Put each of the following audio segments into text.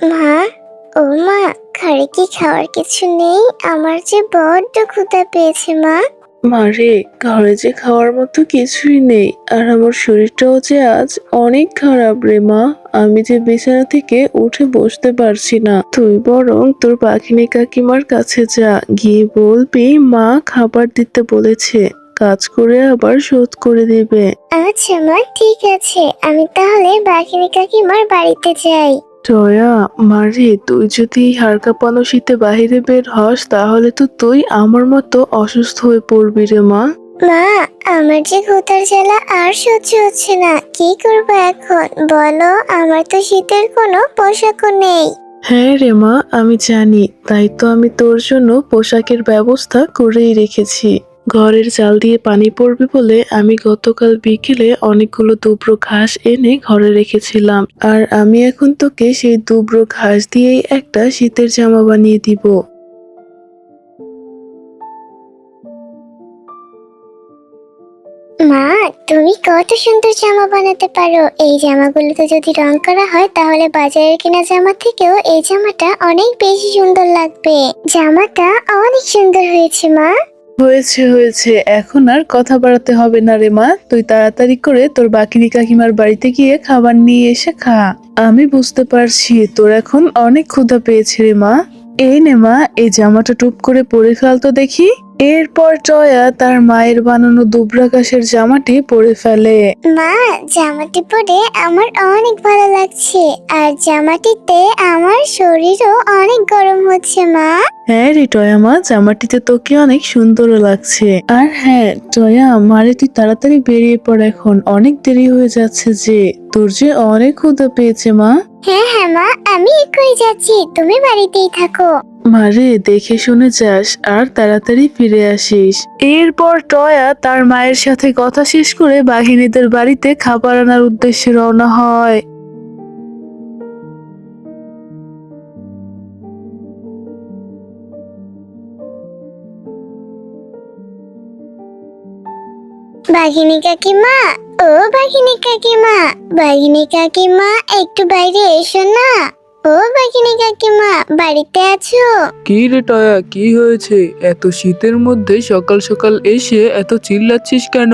মা ও মা ঘরে কি খাওয়ার কিছু নেই? আমার যে বড্ড ক্ষুধা পেয়েছে মা। মারে ঘরে যে খাওয়ার মতো কিছুই নেই আর আমার শরীরটাও যে আজ অনেক খারাপ রে মা। আমি যে বিছানা থেকে উঠে বসতে পারছি না। তুই বরং তোর পাখিনী কাকিমার কাছে যা গিয়ে বলবি মা খাবার দিতে বলেছে। কাজ করে আবার শোধ করে দেবে। আচ্ছা মা ঠিক আছে। আমি তাহলে বাঘিনী কাকিমার বাড়িতে যাই। জয়া মারে তুই যদি হাড় কাঁপানো শীতে বাহিরে বের হস তাহলে তো তুই আমার মতো অসুস্থ হয়ে পড়বি রে মা। মা আমার যে ক্ষুধার জ্বালা আর সহ্য হচ্ছে না কি করব এখন? বলো আমার তো শীতের কোনো পোশাকও নেই। হ্যাঁ রে মা আমি জানি তাই তো আমি তোর জন্য পোশাকের ব্যবস্থা করেই রেখেছি। ঘরের চাল দিয়ে পানি পড়বে বলে আমি গতকাল বিকেলে অনেকগুলো দুব্রো ঘাস এনে ঘরে রেখেছিলাম। আর আমি এখন তোকে সেই দুব্রো ঘাস দিয়েই একটা শীতের জামা বানিয়ে দিব। মা, তুমি কত সুন্দর জামা বানাতে পারো। এই জামাগুলোতে যদি রং করা হয়, তাহলে বাজারের কেনা জামা থেকেও এই জামাটা অনেক বেশি সুন্দর লাগবে। জামাটা অনেক সুন্দর হয়েছে, মা। হয়েছে হয়েছে। এখন আর কথা বাড়াতে হবে না রে মা। তুই তাড়াতাড়ি করে তোর বাকিনি কাকিমার বাড়িতে গিয়ে খাবার নিয়ে এসে খা। আমি বুঝতে পারছি, তোর এখন অনেক ক্ষুধা পেয়েছে রে মা। এই নে মা, এই জামাটা টুপ করে পরে ফেলতো দেখি। এরপর জয়া তার মায়ের বানানো দুবরা ঘাসের জামাটি পরে ফেলে। মা জামাটি পরে আমার অনেক ভালো লাগছে আর জামাটিতে আমার শরীরও অনেক গরম হচ্ছে মা। হ্যাঁ রে টয়া মা জামাটিতে তোকে অনেক সুন্দরও লাগছে। আর হ্যাঁ টয়া মারে তুই তাড়াতাড়ি বেরিয়ে পড় এখন অনেক দেরি হয়ে যাচ্ছে যে। তোর যে অনেক ক্ষুধা পেয়েছে মা। হ্যাঁ হ্যাঁ মা আমি এক্ষুনি যাচ্ছি তুমি বাড়িতেই থাকো। মারে, দেখে শুনে যাস, আর তাড়াতাড়ি ফিরে আসিস। এরপর টয়া তার মায়ের সাথে কথা শেষ করে বাঘিনীদের বাড়িতে খাবার আনার উদ্দেশ্যে রওনা হয়। বাঘিনী কাকিমা, ও বাঘিনী কাকিমা বাঘিনী কাকিমা, একটু বাইরে এসো না। ও বাঘিনী কাকিমা, বাড়িতে আছো? কি রে টয়া, কি হয়েছে? এত শীতের মধ্যে সকাল সকাল এসে এত চিল্লাচ্ছিস কেন?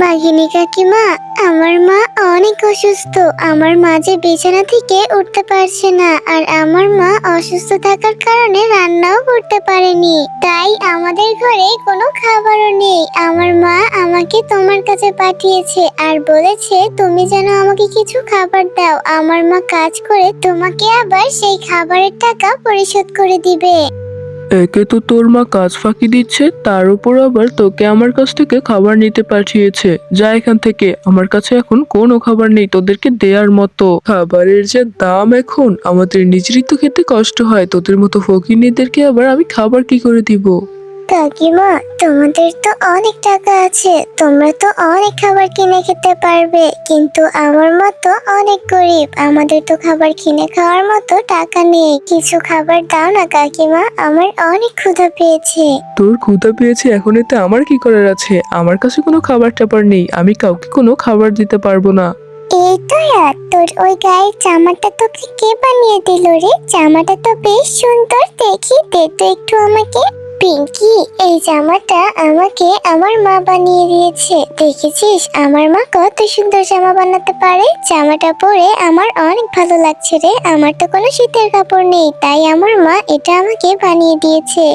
বাঘিনী কাকিমা, আমার মা অনেক অসুস্থ। আমার মা যে বিছানা থেকে উঠতে পারছে না আর আমার মা অসুস্থ থাকার কারণে রান্নাও করতে পারেনি। তাই আমাদের ঘরে কোনো খাবারও নেই। আমার মা আমাকে তোমার কাছে পাঠিয়েছে আর বলেছে, তুমি যেন আমাকে কিছু খাবার দাও। আমার মা কাজ করে তোমাকে আবার সেই খাবারের টাকা পরিশোধ করে দিবে। একে তো তোর মা কাজ ফাঁকি দিচ্ছে, তার উপর আবার তোকে আমার কাছ থেকে খাবার নিতে পাঠিয়েছে। যা এখান থেকে। আমার কাছে এখন কোনো খাবার নেই, তোদেরকে দেয়ার মতো। খাবারের যে দাম এখন, আমাদের নিজেরই তো খেতে কষ্ট হয়, তোদের মতো ফকিনীদেরকে আবার আমি খাবার কি করে দিব? কাকিমা তোমাদের তো অনেক টাকা আছে। তোমরা তো অনেক খাবার কিনে খেতে পারবে। কিন্তু আমার মতো অনেক গরিব। আমাদের তো খাবার কিনে খাওয়ার মতো টাকা নেই। কিছু খাবার দাও না কাকিমা আমার অনেক ক্ষুধা পেয়েছে। তোর ক্ষুধা পেয়েছে এখন এতে আমার কি করার আছে? আমার কাছে কোনো খাবার টাবার নেই। আমি কাউকে কোনো খাবার দিতে পারব না। এই তো রাত। তোর ওই গায়ের জামাটা তোকে কে বানিয়ে দিল রে? জামাটা তো বেশ সুন্দর। দেখি দে তো একটু আমাকে। পিঙ্কি, এই জামাটা আমাকে আমার মা বানিয়ে দিয়েছে। দেখেছিস? আমার মা কত সুন্দর জামা বানাতে পারে। জামাটা পরে আমার অনেক ভালো লাগছে রে। আমার তো কোনো শীতের কাপড় নেই, তাই আমার মা এটা আমাকে বানিয়ে দিয়েছে।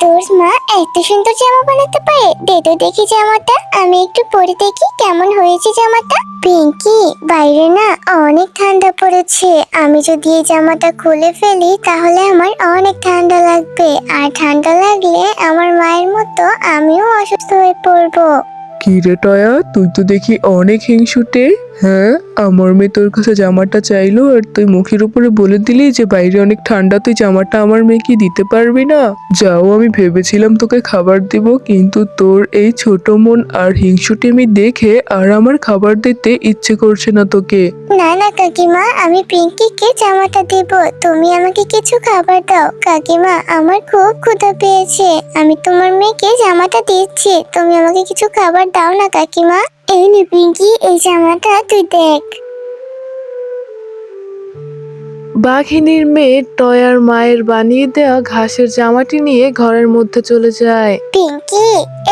তোর মা, এত সুন্দর জামা বানাতে পারে। দে দেখি জামাটা। আমি একটু পরে দেখি কেমন হয়েছে জামাটা। পিঙ্কি, বাইরে না অনেক ঠান্ডা পড়েছে। আমি যদি এই জামাটা খুলে ফেলি, তাহলে আমার অনেক ঠান্ডা লাগবে। আর ঠান্ডা লাগলে আমার মায়ের মতো আমিও অসুস্থ হয়ে পড়ব। কি রে টয়া, তুই তো দেখি অনেক হিংসুটে। হ্যাঁ আমার মেয়ে তোর কাছে জামাটা চাইলো আর তুই মুখের উপরে বলে দিলি যে বাইরে অনেক ঠান্ডা, তুই জামাটা আমার মেয়েকে দিতে পারবি না। যাও, আমি ভেবেছিলাম তোকে খাবার দিব, কিন্তু তোর এই ছোট মন আর হিংসুটি আমি দেখে আর আমার খাবার দিতে ইচ্ছে করছে না তোকে। না না, কাকিমা, আমি পিঙ্কি পিঙ্কিকে জামাটা দেব। তুমি আমাকে কিছু খাবার দাও। কাকিমা, আমার খুব ক্ষুধা পেয়েছে। আমি তোমার মেয়েকে জামাটা দিচ্ছি। তুমি আমাকে কিছু খাবার দাও না, কাকিমা। এই নে পিঙ্কি এই জামাটা তুই দেখ। বাঘিনীর মেয়ে টয়ার মায়ের বানিয়ে দেওয়া ঘাসের জামাটি নিয়ে ঘরের মধ্যে চলে যায়। পিঙ্কি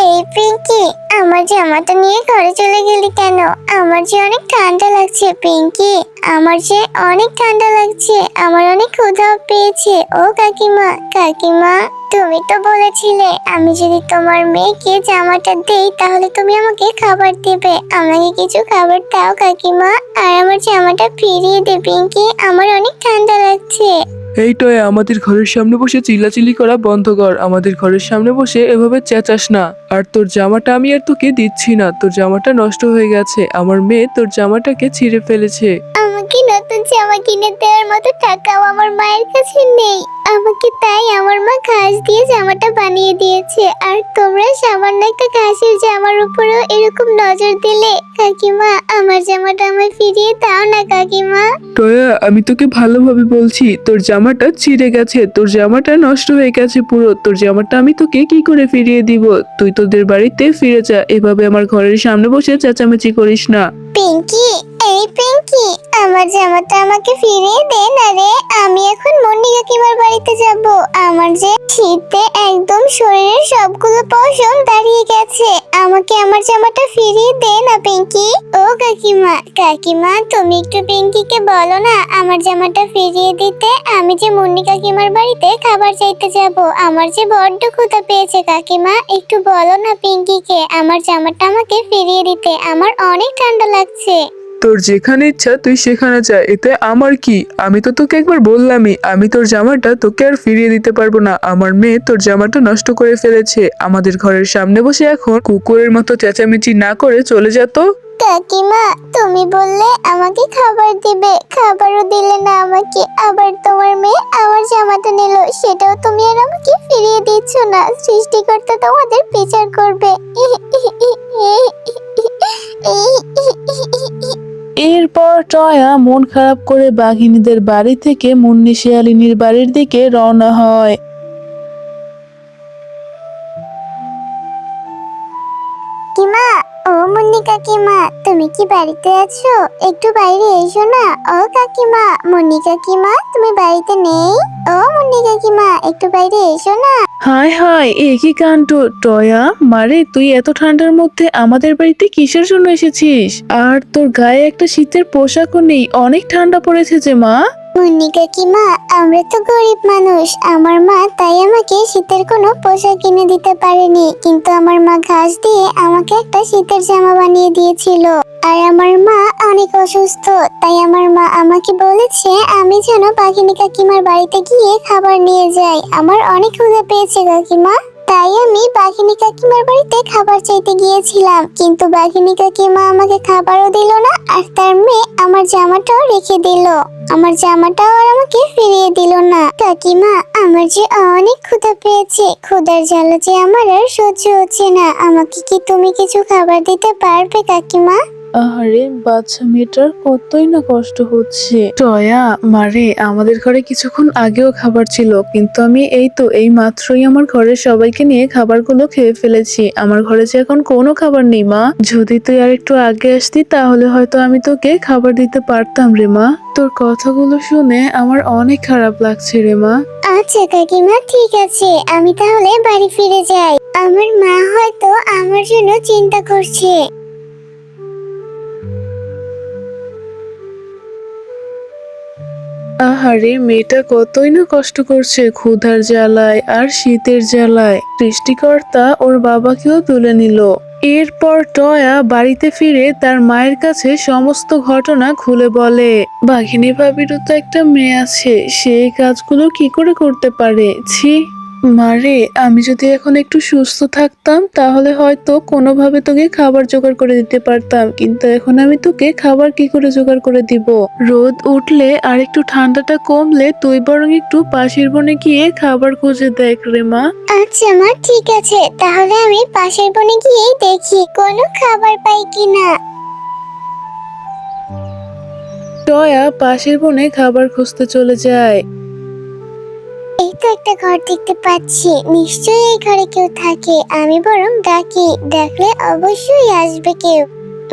এই পিঙ্কি আমার জামাটা নিয়ে ঘরে চলে গেলি কেন? আমার যে অনেক ঠান্ডা লাগছে পিঙ্কি। আমার যে অনেক ঠান্ডা লাগছে, আমার অনেক ক্ষুধাও পেয়েছে। ও কাকিমা কাকিমা, তুমি তো বলেছিলে, আমি যদি তোমার মেয়েকে জামাটা দেই, তাহলে তুমি আমাকে খাবার দেবে। আমাকে কিছু খাবার দাও কাকিমা, আর আমার জামাটা ফিরিয়ে দে, পিঙ্কি। আমার অনেক ঠান্ডা লাগছে। এই টয় আমাদের ঘরের সামনে বসে চিল্লাচিল্লি করা বন্ধ কর। আমাদের ঘরের সামনে বসে এভাবে চেঁচাস না। আর তোর জামাটা আমি আর তোকে দিচ্ছি না। তোর জামাটা নষ্ট হয়ে গেছে। আমার মেয়ে তোর জামাটাকে ছিঁড়ে ফেলেছে। আমাকে নতুন জামা কিনে দেওয়ার মতো টাকাও আমার মায়ের কাছে নেই। আমাকে তাই আমার মা ঘাস দিয়ে জামাটা বানিয়ে দিয়েছে। আর তোমরা সামান্য একটা ঘাসের জামার উপরেও এরকম নজর দিলে কাকিমা আমার জামাটা আমায় ফিরিয়ে দাও না কাকিমা। টয়া আমি তোকে ভালোভাবে বলছি তোর জামাটা ছিঁড়ে গেছে তোর জামাটা নষ্ট হয়ে গেছে পুরো তোর জামাটা আমি তোকে কি করে ফিরিয়ে দিব? তুই তোদের বাড়িতে ফিরে যা এভাবে আমার ঘরের সামনে বসে চেঁচামেচি করিস না। পিঙ্কি এই পিঙ্কি, আমার জামাটা আমাকে ফিরিয়ে দে না রে। আমি এখন মুন্নি কাকিমার বাড়িতে যাব। আমার যে শীতে একদম শরীরের সবগুলো পশম দাঁড়িয়ে গেছে। আমাকে আমার জামাটা ফিরিয়ে দে না পিঙ্কি। ও কাকিমা কাকিমা, তুমি একটু পিঙ্কিকে বলো না, আমার জামাটা ফিরিয়ে দিতে আমি যে মুন্নি কাকিমার বাড়িতে খাবার চাইতে যাব। আমার যে বড্ড ক্ষুধা পেয়েছে কাকিমা, একটু বলো না পিঙ্কিকে, আমার জামাটা আমাকে ফিরিয়ে দিতে। আমার অনেক ঠান্ডা লাগছে। তোর যেখানে ইচ্ছা তুই সেখানে যা, এতে আমার কি? আমি তো তোকে একবার বললামই, আমি তোর জামাটা তোকে আর ফিরিয়ে দিতে পারব না। আমার মেয়ে তোর জামাটা নষ্ট করে ফেলেছে। আমাদের ঘরের সামনে বসে এখন কুকুরের মতো চেঁচামেচি না করে চলে যেত কাকিমা, তুমি বললে আমাকে খাবার দিবে। খাবারও দিলে না আমাকে। আবার তোমার মেয়ে আমার জামাটা নিল। সেটাও তুমি আর আমাকে ফিরিয়ে দিচ্ছ না। সৃষ্টিকর্তা তোমাদের বিচার করবে। এরপর টয়া মন খারাপ করে বাঘিনীদের বাড়ি থেকে মুন্নি শিয়ালিনীর বাড়ির দিকে রওনা হয়। মুন্নি কাকিমা, তুমি কি বাড়িতে আছো? একটু বাইরে এসো না। ও কাকিমা, মুন্নি কাকিমা, তুমি বাড়িতে নেই? ও মুন্নি কাকিমা, একটু বাইরে এসো না। হায় হায় একই কাণ্ড। টয়া, মারে, তুই এত ঠান্ডার মধ্যে আমাদের বাড়িতে কিসের জন্য এসেছিস? আর তোর গায়ে একটা শীতের পোশাকও নেই, অনেক ঠান্ডা পড়েছে যে, মা। মুন্নি কাকিমা আমরা তো গরিব মানুষ। আমার মা তাই আমাকে শীতের কোনো পোশাক কিনে দিতে পারেনি। কিন্তু আমার মা ঘাস দিয়ে আমাকে একটা শীতের জামা বানিয়ে দিয়েছিল। আর আমার মা অনেক অসুস্থ। তাই আমার মা আমাকে বলেছে, আমি যেন বাঘিনী কাকিমার বাড়িতে গিয়ে খাবার নিয়ে যাই। আমার অনেক ক্ষুধা পেয়েছে কাকিমা। তাই আমি বাঘিনী কাকিমার বাড়িতে খাবার চাইতে গিয়েছিলাম। কিন্তু বাঘিনী কাকিমা আমাকে খাবারও দিল না, আর তার মেয়ে আমার জামাটাও রেখে দিল। আমার জামাটাও আর আমাকে ফিরিয়ে দিল না। কাকিমা, আমার যে অনেক ক্ষুধা পেয়েছে। ক্ষুধার জ্বালা যে আমার আর সহ্য হচ্ছে না। আমাকে কি তুমি কিছু খাবার দিতে পারবে কাকিমা? আরে বাচ্চা মেয়েটার কতই না কষ্ট হচ্ছে। টয়া, মারে, আমাদের ঘরে কিছুক্ষণ আগেও খাবার ছিল, কিন্তু আমি এই তো এই মাত্রই আমার ঘরের সবাইকে নিয়ে খাবারগুলো খেয়ে ফেলেছি। আমার ঘরে যে এখন কোনো খাবার নেই, মা। যদি তুই আর একটু আগে আসতি, তাহলে হয়তো আমি তোকে খাবার দিতে পারতাম রে, মা। তোর কথাগুলো শুনে আমার অনেক খারাপ লাগছে রে, মা। আচ্ছা কাকিমা, ঠিক আছে। আমি তাহলে বাড়ি ফিরে যাই। আমার মা হয়তো আমার জন্য চিন্তা করছে। আহারে, মেয়েটা কতই না কষ্ট করছে ক্ষুধার জ্বালায় আর শীতের জ্বালায়। সৃষ্টিকর্তা ওর বাবাকেও তুলে নিল। এরপর টয়া বাড়িতে ফিরে তার মায়ের কাছে সমস্ত ঘটনা খুলে বলে, বাঘিনী ভাবিরও তো একটা মেয়ে আছে, সে কাজগুলো কি করে করতে পারে? ছি। মারে আমি যদি এখন একটু সুস্থ থাকতাম তাহলে হয়তো কোনোভাবে তোকে খাবার জোগাড় করে দিতে পারতাম। কিন্তু এখন আমি তোকে খাবার কি করে জোগাড় করে দিব? রোদ উঠলে আর একটু ঠান্ডাটা কমলে তুই বরং একটু পাশের বনে গিয়ে খাবার খুঁজে দেখ রে মা। আচ্ছা মা ঠিক আছে। তাহলে আমি পাশের বনে গিয়ে দেখি কোনো খাবার পাই কিনা। টয়া পাশের বনে খাবার খুঁজতে চলে যায়। এই তো একটা ঘর দেখতে পাচ্ছি। নিশ্চয়ই এই ঘরে কেউ থাকে। আমি বরং ডাকি। ডাকলে অবশ্যই আসবে কেউ।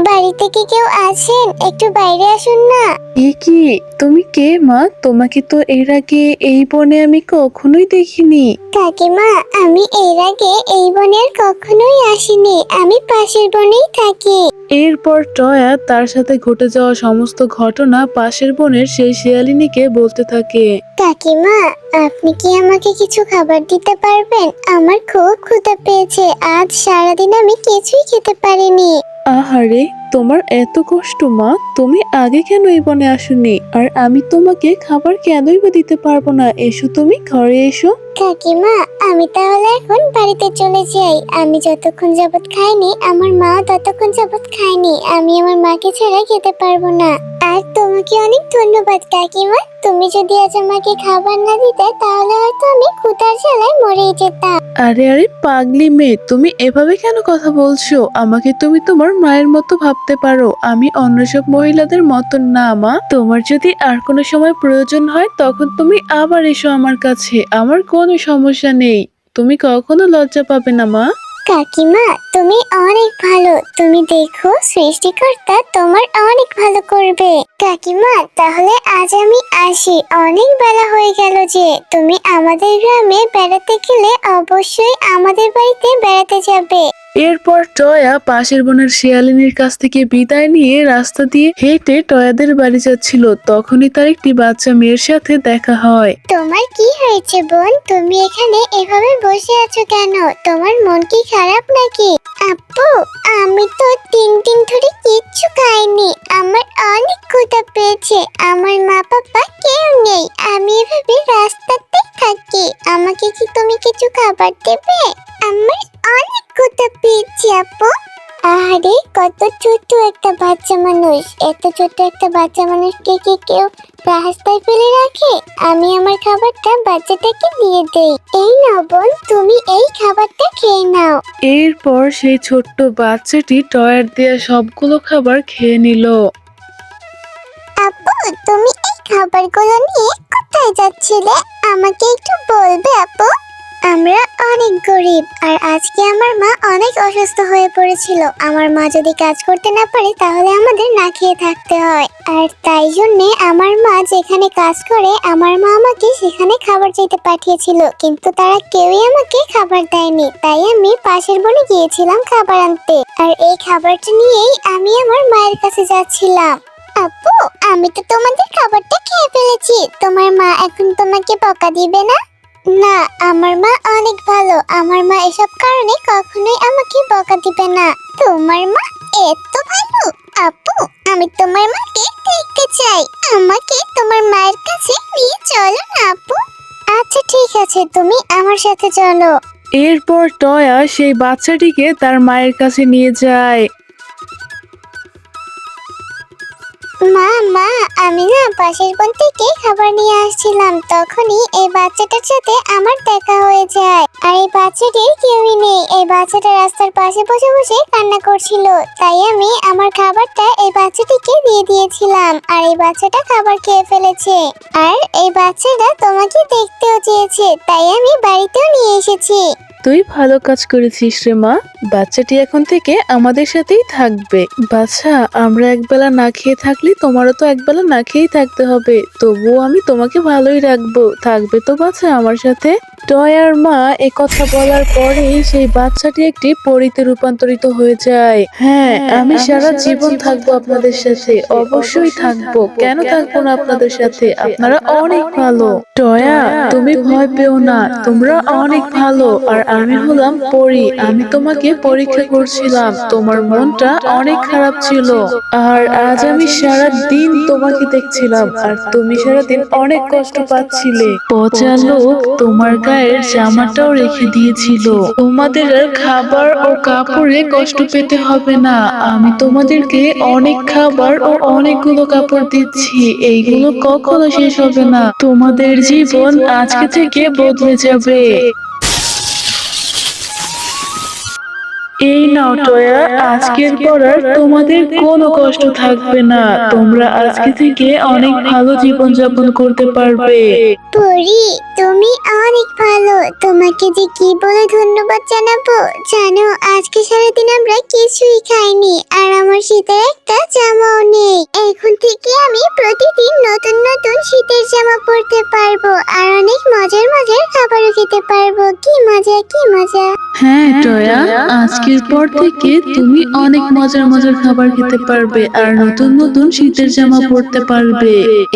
বাড়িতে কি কেউ আছেন? একটু বাইরে আসুন না। এ কি? তুমি কে মা? তোমাকে তো এর আগে এই বনে আমি কখনোই দেখিনি। কাকিমা আমি এর আগে এই বনে আর কখনোই আসিনি। আমি পাশের বনেই থাকি। এরপর টয়া তার সাথে ঘটে যাওয়া সমস্ত ঘটনা পাশের বনের সেই শিয়ালিনীকে বলতে থাকে। কাকিমা আপনি কি আমাকে কিছু খাবার দিতে পারবেন? আমার খুব ক্ষুধা পেয়েছে। আজ সারাদিন আমি কিছুই খেতে পারিনি। আহারে তোমার এত কষ্ট, মা। তুমি আগে কেন এই বনে আসনি? আর আমি তোমাকে খাবার কেনই বা দিতে পারব না? এসো তুমি, ঘরে এসো। কাকিমা, আমি তাহলে এখন বাড়িতে চলে যাই। আমি যতক্ষণ যাবত খাইনি, আমার মা ততক্ষণ যাবত খায়নি। আমি আমার মাকে ছাড়া খেতে পারব না। আর তোমাকে অনেক ধন্যবাদ, কাকিমা। তুমি যদি আজ আমাকে খাবার না দিতে, তাহলে হয়তো আমি ক্ষুধার জ্বালায় মরেই যেতাম। আরে আরে, পাগলি মেয়ে, তুমি এভাবে কেন কথা বলছো? আমাকে তুমি তোমার মায়ের মতো ভাবতে পারো। আমি অন্য সব মহিলাদের মতো না, মা। তোমার যদি আর কোনো সময় প্রয়োজন হয়, তখন তুমি আবার এসো আমার কাছে। আমার কোনো সমস্যা নেই। তুমি কখনো লজ্জা পাবে না, মা। কাকিমা, তুমি অনেক ভালো। তুমি দেখো, সৃষ্টিকর্তা তোমার অনেক ভালো করবে। কাকিমা, তাহলে আজ আমি আসি। অনেক বেলা হয়ে গেল যে। তুমি আমাদের গ্রামে বেড়াতে গেলে অবশ্যই আমাদের বাড়িতে বেড়াতে যাবে। এরপর টয়া পাশের বনের শিয়ালিনীর কাছ থেকে বিদায় নিয়ে রাস্তা দিয়ে হেঁটে টয়াদের বাড়ি যাচ্ছিল। তখনই তার একটি বাচ্চা মেয়ের সাথে দেখা হয়। তোমার কি হয়েছে বোন? তুমি এখানে এভাবে বসে আছো কেন? তোমার মন কি খারাপ নাকি? আপু, আমি তো তিন দিন ধরে কিচ্ছু খাইনি। আমার অনেক ক্ষুধা পেয়েছে। আমার মা বাবা কেউ নেই। আমি এভাবে রাস্তাতে থাকি। আমাকে কি তুমি কিছু খাবার দেবে? আমার অনেক ক্ষুধা পেয়েছি আপু। আরে কত ছোট একটা বাচ্চা মানুষ। এত ছোট একটা বাচ্চা মানুষকে কি কেউ রাস্তায় ফেলে রাখে? আমি আমার খাবারটা বাচ্চাটাকে দিয়ে দেই। এই নাও বোন তুমি এই খাবারটা খেয়ে নাও। এরপর সেই ছোট্ট বাচ্চাটি টয়ার দিয়ে সবগুলো খাবার খেয়ে নিল। আপু তুমি এই খাবারগুলো নিয়ে কোথায় যাচ্ছিলে? আমাকে একটু বলবে, আপু। আমরা অনেক গরিব, আর আজকে আমার মা অনেক অসুস্থ হয়ে পড়েছিল। আমার মা যদি কাজ করতে না পারে, তাহলে আমাদের না খেয়ে থাকতে হয়। আর তাই জন্যে আমার মা যেখানে কাজ করে, আমার মা আমাকে সেখানে খাবার চাইতে পাঠিয়েছিল। কিন্তু তারা কেউই আমাকে খাবার দেয়নি। তাই আমি পাশের বনে গিয়েছিলাম খাবার আনতে। আর এই খাবারটা নিয়েই আমি আমার মায়ের কাছে যাচ্ছিলাম। আপু, আমি তো তোমাদের খাবারটা খেয়ে ফেলেছি। তোমার মা এখন তোমাকে বকা দিবে না? না, আমার মা অনেক ভালো। আমার মা এসব কারণে কখনোই আমাকে বকা দিবে না। তোমার মা এত ভালো। আপু, আমি তোমার মাকে দেখতে চাই। আমাকে তোমার মায়ের কাছে নিয়ে চলো না, আপু। আচ্ছা ঠিক আছে, তুমি আমার সাথে চলো। এরপর টয়া সেই বাচ্চাটিকে তার মায়ের কাছে নিয়ে যায়। মা মা, আমি না পাশের বোন থেকে খাবার নিয়ে আসছিলাম। তখনই এই বাচ্চাটার সাথে আমার দেখা হয়ে যায়। আর এই বাচ্চাটির কেউই নেই। এই বাচ্চাটা রাস্তার পাশে বসে বসে কান্না করছিল। তাই আমি আমার খাবারটা এই বাচ্চাটিকে দিয়ে দিয়েছিলাম। আর এই বাচ্চাটা খাবার খেয়ে ফেলেছে। আর এই বাচ্চাটা তোমাকে দেখতেও চেয়েছে। তাই আমি বাড়িতেও নিয়ে এসেছি। তুই ভালো কাজ করেছিস রে মা। বাচ্চাটি এখন থেকে আমাদের সাথেই থাকবে। বাচ্চা আমরা একবেলা না খেয়ে থাকলে তোমারও তো একবেলা না খেয়েই থাকতে হবে। তবুও আমি তোমাকে ভালোই রাখব। থাকবে তো বাচ্চা আমার সাথে। টয়ার মা কথা বলার পরেই সেই বাচ্চাটি একটি পরিতে রূপান্তরিত হয়ে যায়। হ্যাঁ আমি সারা জীবন থাকব আপনাদের সাথে। অবশ্যই থাকব। কেন থাকব না আপনাদের সাথে? আপনারা অনেক ভালো। টয়া তুমি ভয় পেও না। তোমরা অনেক ভালো। আর আমি হলাম পরি, আমি তোমাকে পরীক্ষা করছিলাম। তোমার মনটা অনেক খারাপ ছিল। আর আজ আমি সারা দিন তোমাকে দেখছিলাম, আর তুমি সারাদিন অনেক কষ্ট পাচ্ছিলে। পচা লোক তোমার গায়ের জামাটাও রেখে দিয়েছিল। তোমাদের আর খাবার ও কাপড়ে কষ্ট পেতে হবে না। আমি তোমাদেরকে অনেক খাবার ও অনেকগুলো কাপড় দিচ্ছি। এইগুলো কখনো শেষ হবে না। তোমাদের জীবন আজকে থেকে বদলে যাবে। এই নাও, টয়া। আজকের পর আর তোমাদের কোনো কষ্ট থাকবে না। তোমরা আজকে থেকে অনেক ভালো জীবন যাপন করতে পারবে। পরি তুমি অনেক ভালো। তোমাকে যে কি বলে ধন্যবাদ জানাব জানো আজকে সারাদিন আমরা কিছুই খাইনি আর আমার শীতের একটা জামাও নেই। এখন থেকে আমি প্রতিদিন নতুন নতুন শীতের জামা পরতে পারব আর অনেক মজার মজার খাবারও খেতে পারব। কি মজা কি মজা। হ্যাঁ টয়া আজকের পর থেকে তুমি অনেক মজার মজার খাবার খেতে পারবে আর নতুন নতুন শীতের জামা পরতে পারবে।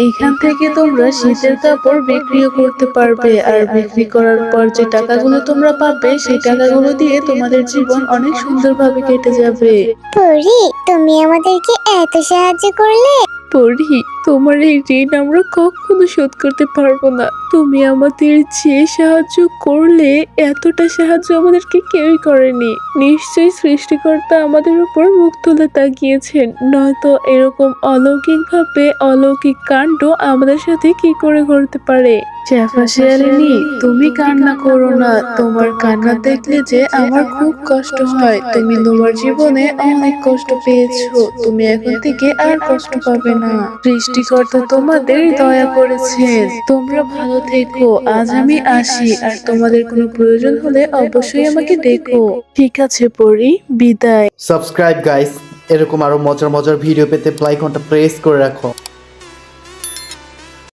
এখান থেকে তোমরা শীতের কাপড় বিক্রিও করতে পারবে। আর বিক্রি করার পর যে টাকাগুলো তোমরা পাবে সেই টাকাগুলো দিয়ে তোমাদের জীবন অনেক সুন্দরভাবে কেটে যাবে। পরি তুমি আমাদেরকে এত সাহায্য করলে? পরি তোমার এই ঋণ আমরা কখনো শোধ করতে পারব না। তুমি আমাদের যে সাহায্য করলে, এতটা সাহায্য আমাদেরকে কেউই করেনি। নিশ্চয়ই সৃষ্টিকর্তা আমাদের উপর মুখ তুলে তাকিয়েছেন। নয়তো এরকম অলৌকিকভাবে অলৌকিক কাণ্ড আমাদের সাথে কি করে ঘটতে পারে? তুমি কান্না করো না। তোমার কান্না দেখলে যে আমার খুব কষ্ট হয়। তুমি তোমার জীবনে অনেক কষ্ট পেয়েছ। তুমি এখন থেকে আর কষ্ট পাবে না। সৃষ্টিকর্তা তোমাদের দয়া করেছেন। তোমরা ভালো থেকো আজ আমি আসি, আর তোমাদের কোনো প্রয়োজন হলে অবশ্যই আমাকে দেখো ঠিক আছে, পরি, বিদায়। সাবস্ক্রাইব গাইস এরকম আরও মজার মজার ভিডিও পেতে প্লাইকনটা প্রেস করে রাখো।